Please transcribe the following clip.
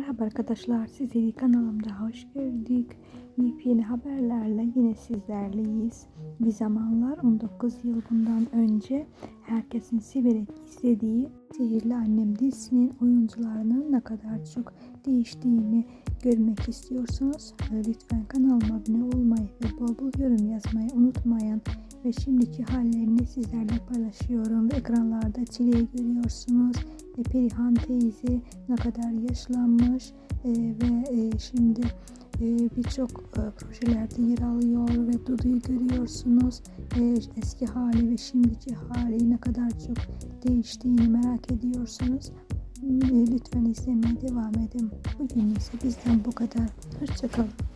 Merhaba arkadaşlar, sizleri kanalımda hoş gördük. Yepyeni haberlerle yine sizlerleyiz. Bir zamanlar 19 yıl bundan önce herkesin severek izlediği Sihirli Annem dizisinin oyuncularının ne kadar çok değiştiğini görmek istiyorsanız lütfen kanalıma abone olmayı ve bol bol yorum yazmayı unutmayın. Ve şimdiki hallerini sizlerle paylaşıyorum. Ekranlarda Çile'yi görüyorsunuz. E, Perihan teyze ne kadar yaşlanmış e, ve e, şimdi e, birçok e, projelerde yer alıyor ve Dudu'yu görüyorsunuz. E, eski hali ve şimdiki hali ne kadar çok değiştiğini merak ediyorsunuz. E, lütfen izlemeye devam edin. Bugün ise bizden bu kadar. Hoşçakalın.